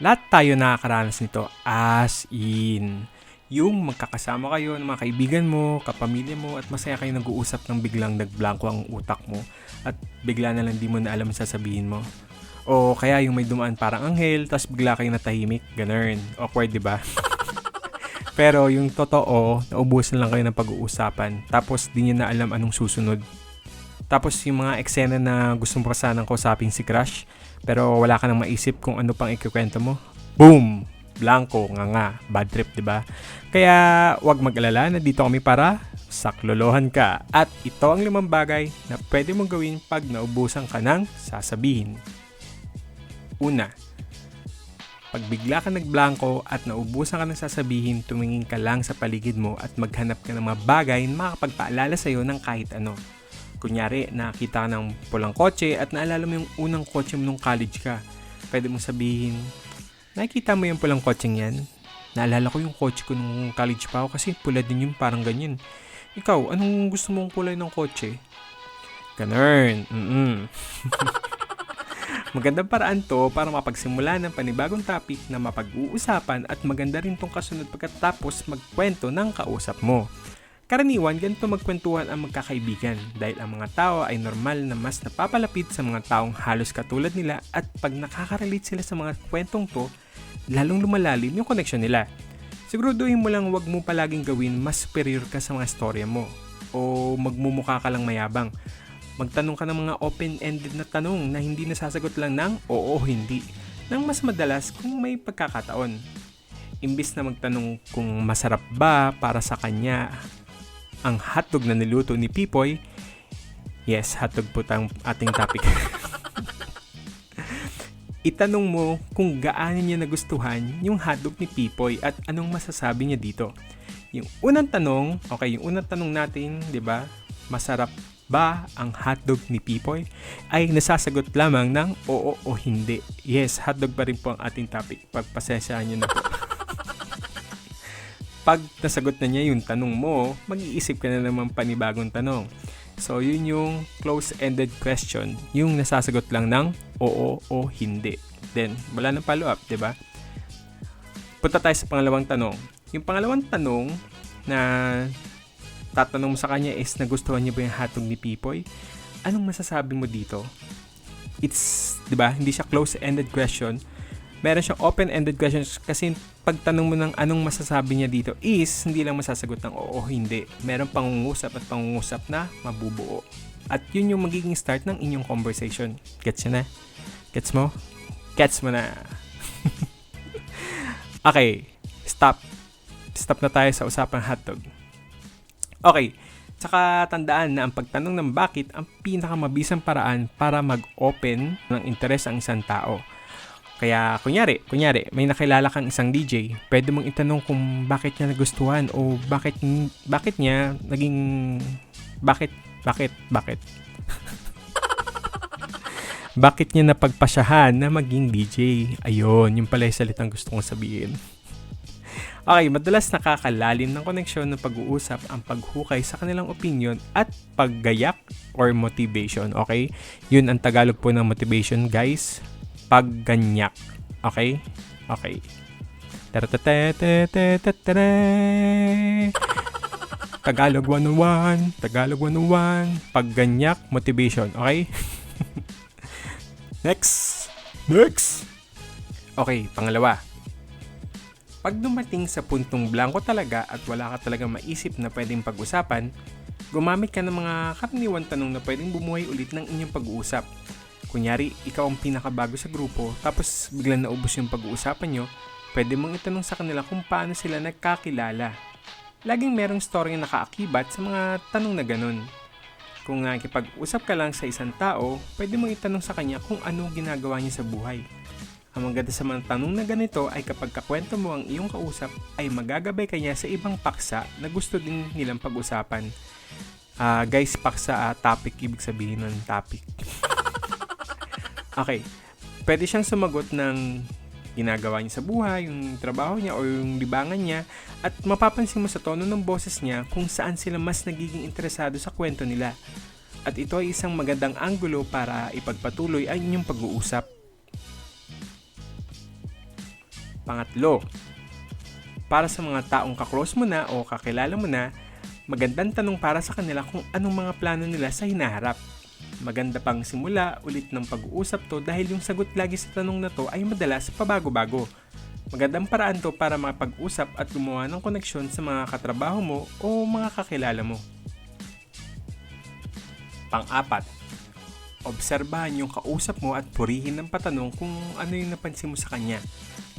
Lahat tayo nakakaranas nito as in. Yung magkakasama kayo ng mga kaibigan mo, kapamilya mo, at masaya kayo nag-uusap ng biglang nagblanko ang utak mo at bigla na lang di mo na alam ang sasabihin mo. O kaya yung may dumaan parang anghel, tapos bigla kayo natahimik, ganun. Awkward, di ba? Pero yung totoo, naubusan lang kayo ng pag-uusapan, tapos di nyo na alam anong susunod. Tapos yung mga eksena na gusto mo pa sanang kausapin si Crush, pero wala ka nang maisip kung ano pang ikikwento mo. Boom! Blanco, nga nga, bad trip, di ba? Kaya wag mag-alala na dito kami para saklolohan ka. At ito ang limang bagay na pwede mong gawin pag naubusan ka ng sasabihin. Una, pag bigla ka nagblanko at naubusan ka ng sasabihin, tumingin ka lang sa paligid mo at maghanap ka ng mga bagay na makakapagpaalala sa'yo ng kahit ano. Kunyari, nakita ka ng pulang kotse at naalala mo yung unang kotse mo nung college ka. Pwede mong sabihin, nakikita mo yung pulang kotseng yan? Naalala ko yung kotse ko nung college pa ako kasi pula din yung parang ganyan. Ikaw, anong gusto mong kulay ng kotse? Ganun. Mm-mm. Magandang paraan to para mapagsimula ng panibagong topic na mapag-uusapan at maganda rin tong kasunod pagkatapos magkwento ng kausap mo. Karaniwan, ganito magkwentuhan ang magkakaibigan dahil ang mga tao ay normal na mas napapalapit sa mga taong halos katulad nila at pag nakaka-relate sila sa mga kwentong to, lalong lumalalim yung connection nila. Siguraduhin mo lang wag mo palaging gawin mas superior ka sa mga storya mo o magmumukha ka lang mayabang magtanong ka ng mga open-ended na tanong na hindi nasasagot lang ng oo o hindi, nang mas madalas kung may pagkakataon. Imbis na magtanong kung masarap ba para sa kanya ang hotdog na niluto ni Pipoy, yes, hotdog po tang ating topic. Itanong mo kung gaano niya nagustuhan yung hotdog ni Pipoy at anong masasabi niya dito. Yung unang tanong, okay, yung unang tanong natin, 'di ba? Masarap ba ang hotdog ni Pipoy? Ay nasasagot lamang ng oo o hindi. Yes, hotdog pa rin po ang ating topic. Pagpasensyahan nyo na po. Pag nasagot na niya yung tanong mo, mag-iisip ka na naman panibagong tanong. So, yun yung close-ended question. Yung nasasagot lang ng oo o hindi. Then, wala nang follow-up, di ba? Punta tayo sa pangalawang tanong. Yung pangalawang tanong na tatanong mo sa kanya is nagustuhan niya ba yung hatog ni Pipoy? Anong masasabi mo dito? It's, di ba, hindi siya close-ended question. Meron siyang open-ended question kasi pagtanong mo ng anong masasabi niya dito is hindi lang masasagot ng oo hindi. Meron pangungusap at pangungusap na mabubuo. At yun yung magiging start ng inyong conversation. Gets na? Gets mo? Gets mo na. okay, stop. Stop na tayo sa usapang hotdog. Okay, Tsaka tandaan na ang pagtanong ng bakit ang pinakamabisang paraan para mag-open ng interes ang isang tao. Kaya kunyari, kunyari, may nakilala kang isang DJ, pwede mong itanong kung bakit niya nagustuhan o bakit bakit niya naging bakit bakit bakit bakit niya napagpasyahan na maging DJ? Ayun, yung pala yung salitang gusto kong sabihin. Okay, madalas nakakalalim ng koneksyon ng pag-uusap ang paghukay sa kanilang opinion at paggayak or motivation. Okay? Yun ang Tagalog po ng motivation, guys. Pagganyak. Okay? Okay. Tagalog 101, Tagalog 101, pagganyak, motivation. Okay? Next. Next. Okay, pangalawa pag dumating sa puntong blanco talaga at wala ka talaga maisip na pwedeng pag-usapan, gumamit ka ng mga karaniwan tanong na pwedeng bumuhay ulit ng inyong pag-uusap. Kunyari, ikaw ang pinakabago sa grupo tapos biglang naubos yung pag-uusapan nyo, pwede mong itanong sa kanila kung paano sila nagkakilala. Laging merong story na nakaakibat sa mga tanong na ganun. Kung nakikipag-usap ka lang sa isang tao, pwede mong itanong sa kanya kung ano ginagawa niya sa buhay. Ang maganda sa mga tanong na ganito ay kapag kakwento mo ang iyong kausap ay magagabay kanya sa ibang paksa na gusto din nilang pag-usapan. Uh, guys, paksa uh, topic, ibig sabihin ng topic. okay, pwede siyang sumagot ng ginagawa niya sa buhay, yung trabaho niya o yung libangan niya at mapapansin mo sa tono ng boses niya kung saan sila mas nagiging interesado sa kwento nila. At ito ay isang magandang anggulo para ipagpatuloy ang inyong pag-uusap Pangatlo, para sa mga taong kaklose mo na o kakilala mo na, magandang tanong para sa kanila kung anong mga plano nila sa hinaharap. Maganda pang simula ulit ng pag-uusap to dahil yung sagot lagi sa tanong na to ay madalas pabago-bago. Magandang paraan to para makapag-usap at gumawa ng koneksyon sa mga katrabaho mo o mga kakilala mo. Pang-apat, obserbahan yung kausap mo at purihin ng patanong kung ano yung napansin mo sa kanya.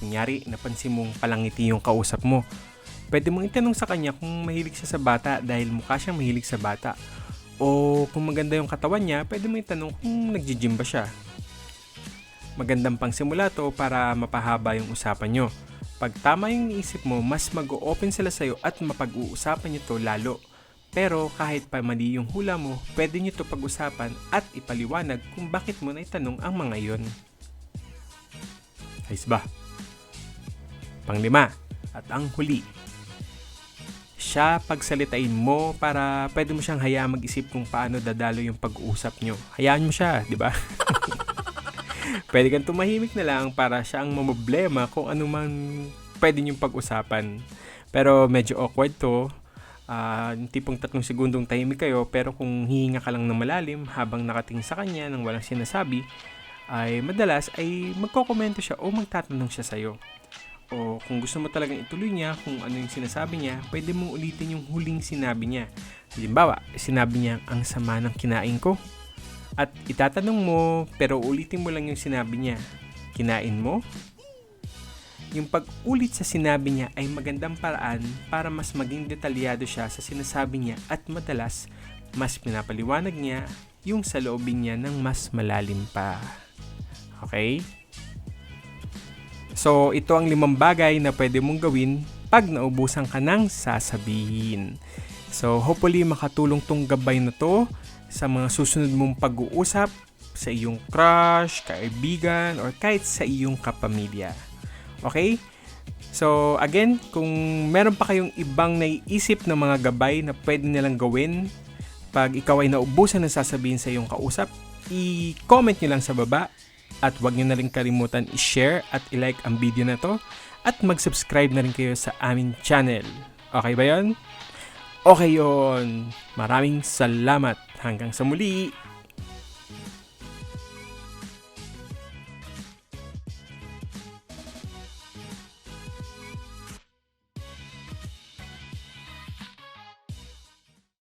Kunyari, napansin mong palangiti yung kausap mo. Pwede mong itanong sa kanya kung mahilig siya sa bata dahil mukha siyang mahilig sa bata. O kung maganda yung katawan niya, pwede mong itanong kung nagji-gym ba siya. Magandang pang simula to para mapahaba yung usapan nyo. Pag tama yung iniisip mo, mas mag-open sila sa'yo at mapag-uusapan nyo to lalo. Pero kahit pa mali yung hula mo, pwede nyo to pag-usapan at ipaliwanag kung bakit mo naitanong ang mga yon. Ayos ba? Panglima, at ang huli. Siya pagsalitain mo para pwede mo siyang hayaan mag-isip kung paano dadalo yung pag-uusap nyo. Hayaan mo siya, di ba? pwede kang tumahimik na lang para siya ang mamoblema kung ano man pwede niyong pag-usapan. Pero medyo awkward to. Yung tipong tatlong segundong tahimik kayo pero kung hihinga ka lang ng malalim habang nakatingin sa kanya nang walang sinasabi, ay madalas ay magkokomento siya o magtatanong siya sa'yo. O kung gusto mo talagang ituloy niya kung ano yung sinasabi niya, pwede mong ulitin yung huling sinabi niya. Halimbawa, sinabi niya ang sama ng kinain ko. At itatanong mo, pero ulitin mo lang yung sinabi niya. Kinain mo? Yung pag-ulit sa sinabi niya ay magandang paraan para mas maging detalyado siya sa sinasabi niya at madalas mas pinapaliwanag niya yung sa loobin niya ng mas malalim pa. Okay? So, ito ang limang bagay na pwede mong gawin pag naubusan ka ng sasabihin. So, hopefully makatulong tong gabay na to sa mga susunod mong pag-uusap sa iyong crush, kaibigan, or kahit sa iyong kapamilya. Okay? So, again, kung meron pa kayong ibang naiisip na mga gabay na pwede nilang gawin pag ikaw ay naubusan ng sasabihin sa iyong kausap, i-comment nyo lang sa baba at huwag nyo na rin kalimutan i-share at i-like ang video na to at mag-subscribe na rin kayo sa aming channel. Okay ba yon? Okay yon. Maraming salamat. Hanggang sa muli.